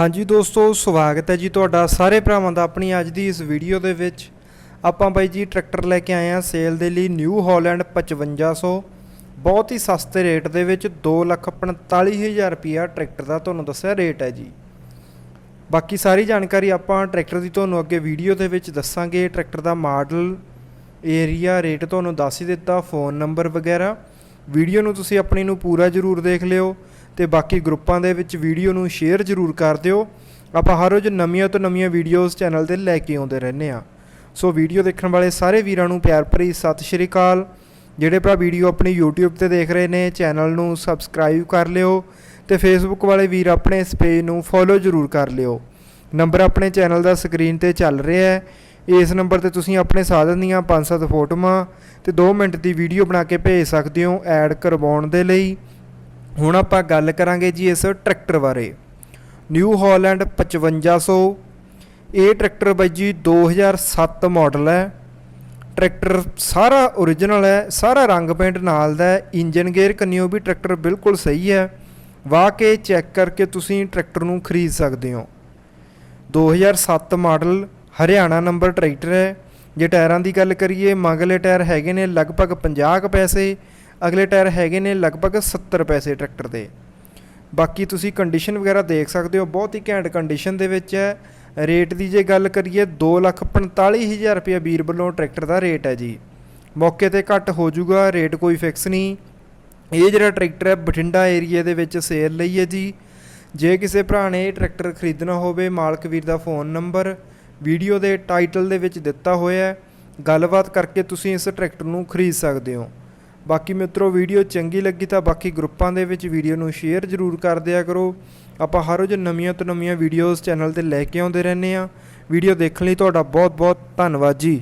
ਹਾਂਜੀ ਦੋਸਤੋ, ਸਵਾਗਤ ਹੈ ਜੀ ਤੁਹਾਡਾ ਸਾਰੇ ਭਰਾਵਾਂ ਦਾ ਆਪਣੀ ਅੱਜ ਦੀ ਇਸ ਵੀਡੀਓ ਦੇ ਵਿੱਚ। ਆਪਾਂ ਬਾਈ ਜੀ ਟਰੈਕਟਰ ਲੈ ਕੇ ਆਏ ਹਾਂ ਸੇਲ ਦੇ ਲਈ ਨਿਊ ਹਾਲੈਂਡ 5500 ਬਹੁਤ ਹੀ ਸਸਤੇ ਰੇਟ ਦੇ ਵਿੱਚ 245000 ਰੁਪਿਆ ਟਰੈਕਟਰ ਦਾ ਤੁਹਾਨੂੰ ਦੱਸਿਆ ਰੇਟ ਹੈ ਜੀ। ਬਾਕੀ ਸਾਰੀ ਜਾਣਕਾਰੀ ਆਪਾਂ ਟਰੈਕਟਰ ਦੀ ਤੁਹਾਨੂੰ ਅੱਗੇ ਵੀਡੀਓ ਦੇ ਵਿੱਚ ਦੱਸਾਂਗੇ। ਟਰੈਕਟਰ ਦਾ ਮਾਡਲ ਏਰੀਆ ਰੇਟ ਤੁਹਾਨੂੰ ਦੱਸ ਹੀ ਦਿੱਤਾ ਫੋਨ ਨੰਬਰ ਵਗੈਰਾ। ਵੀਡੀਓ ਨੂੰ ਤੁਸੀਂ ਆਪਣੀ ਨੂੰ ਪੂਰਾ ਜ਼ਰੂਰ ਦੇਖ ਲਿਓ। ਤੇ ਬਾਕੀ ਗਰੁੱਪਾਂ ਦੇ ਵਿੱਚ ਵੀਡੀਓ ਨੂੰ ਸ਼ੇਅਰ ਜ਼ਰੂਰ ਕਰ ਦਿਓ। ਆਪਾਂ ਹਰ ਰੋਜ਼ ਨਵੀਆਂ ਤੋਂ ਨਵੀਆਂ ਵੀਡੀਓਜ਼ ਚੈਨਲ ਤੇ ਲੈ ਕੇ ਆਉਂਦੇ ਰਹਿੰਦੇ ਆ ਸੋ ਵੀਡੀਓ ਦੇਖਣ ਵਾਲੇ ਸਾਰੇ ਵੀਰਾਂ ਨੂੰ ਪਿਆਰ ਭਰੀ ਸਤਿ ਸ਼੍ਰੀ ਅਕਾਲ। ਜਿਹੜੇ ਭਰਾ ਵੀਡੀਓ ਆਪਣੀ YouTube ਤੇ ਦੇਖ ਰਹੇ ਨੇ, ਚੈਨਲ ਨੂੰ ਸਬਸਕ੍ਰਾਈਬ ਕਰ ਲਿਓ ਤੇ Facebook ਵਾਲੇ ਵੀਰ ਆਪਣੇ ਇਸ ਪੇਜ ਨੂੰ ਫੋਲੋ ਜ਼ਰੂਰ ਕਰ ਲਿਓ। ਨੰਬਰ ਆਪਣੇ ਚੈਨਲ ਦਾ ਸਕਰੀਨ ਤੇ ਚੱਲ ਰਿਹਾ ਹੈ। ਇਸ ਨੰਬਰ ਤੇ ਤੁਸੀਂ ਆਪਣੇ ਸਾਧਨ ਦੀਆਂ 5-7 ਫੋਟੋਆਂ ਤੇ 2 ਮਿੰਟ ਦੀ ਵੀਡੀਓ ਬਣਾ ਕੇ ਭੇਜ ਸਕਦੇ ਹੋ ਐਡ ਕਰਵਾਉਣ ਦੇ ਲਈ। ਹੁਣ ਆਪਾਂ ਗੱਲ ਕਰਾਂਗੇ ਜੀ ਇਸ ਟਰੈਕਟਰ ਬਾਰੇ। ਨਿਊ ਹਾਲੈਂਡ 5500 ਇਹ ਟਰੈਕਟਰ ਬਾਈ ਜੀ 2007 ਮਾਡਲ ਹੈ। ਟਰੈਕਟਰ ਸਾਰਾ origignal ਹੈ, ਸਾਰਾ ਰੰਗ ਪੇਂਟ ਨਾਲ ਦਾ ਹੈ ਇੰਜਨ ਗੇਅਰ ਕੰਨਿਓ ਵੀ ਟਰੈਕਟਰ ਬਿਲਕੁਲ ਸਹੀ ਹੈ। ਵਾਹ ਕੇ ਚੈੱਕ ਕਰਕੇ ਤੁਸੀਂ ਟਰੈਕਟਰ ਨੂੰ ਖਰੀਦ ਸਕਦੇ ਹੋ। 2007 ਮਾਡਲ ਹਰਿਆਣਾ ਨੰਬਰ ਟਰੈਕਟਰ ਹੈ। ਜੇ ਟਾਇਰਾਂ ਦੀ ਗੱਲ ਕਰੀਏ, ਮਗਲੇ ਟਾਇਰ ਹੈਗੇ ਨੇ ਲਗਭਗ 50 ਕੁ ਪੈਸੇ। ਅਗਲੇ ਟਾਇਰ ਹੈਗੇ ਨੇ ਲਗਭਗ 70 ਪੈਸੇ ਟਰੈਕਟਰ ਦੇ। ਬਾਕੀ ਤੁਸੀਂ ਕੰਡੀਸ਼ਨ ਵਗੈਰਾ ਦੇਖ ਸਕਦੇ ਹੋ, ਬਹੁਤ ਹੀ ਘੈਂਟ ਕੰਡੀਸ਼ਨ ਦੇ ਵਿੱਚ ਹੈ। ਰੇਟ ਦੀ ਜੇ ਗੱਲ ਕਰੀਏ 245000 ਰੁਪਏ ਵੀਰ ਵੱਲੋਂ ਟਰੈਕਟਰ ਦਾ ਰੇਟ ਹੈ ਜੀ। ਮੌਕੇ ਤੇ ਘੱਟ ਹੋ ਜਾਊਗਾ, ਰੇਟ ਕੋਈ ਫਿਕਸ ਨਹੀਂ। ਇਹ ਜਿਹੜਾ ਟਰੈਕਟਰ ਹੈ, ਬਠਿੰਡਾ ਏਰੀਆ ਦੇ ਵਿੱਚ ਸੇਲ ਲਈ ਹੈ ਜੀ। ਜੇ ਕਿਸੇ ਭਰਾ ਨੇ ਇਹ ਟਰੈਕਟਰ ਖਰੀਦਣਾ ਹੋਵੇ, ਮਾਲਕ ਵੀਰ ਦਾ ਫੋਨ ਨੰਬਰ ਵੀਡੀਓ ਦੇ ਟਾਈਟਲ ਦੇ ਵਿੱਚ ਦਿੱਤਾ ਹੋਇਆ ਹੈ। ਗੱਲਬਾਤ ਕਰਕੇ ਤੁਸੀਂ ਇਸ ਟਰੈਕਟਰ ਨੂੰ ਖਰੀਦ ਸਕਦੇ ਹੋ। ਬਾਕੀ ਮਿੱਤਰੋ, ਵੀਡੀਓ ਚੰਗੀ ਲੱਗੀ ਤਾਂ ਬਾਕੀ ਗਰੁੱਪਾਂ ਦੇ ਵਿੱਚ ਵੀਡੀਓ ਨੂੰ ਸ਼ੇਅਰ ਜ਼ਰੂਰ ਕਰ ਦਿਆ ਕਰੋ। ਆਪਾਂ ਹਰ ਰੋਜ਼ ਨਵੀਆਂ ਤੋਂ ਨਵੀਆਂ ਵੀਡੀਓਜ਼ ਚੈਨਲ ਤੇ ਲੈ ਕੇ ਆਉਂਦੇ ਰਹਿੰਦੇ ਆ ਵੀਡੀਓ ਦੇਖਣ ਲਈ ਤੁਹਾਡਾ ਬਹੁਤ ਬਹੁਤ ਧੰਨਵਾਦ ਜੀ।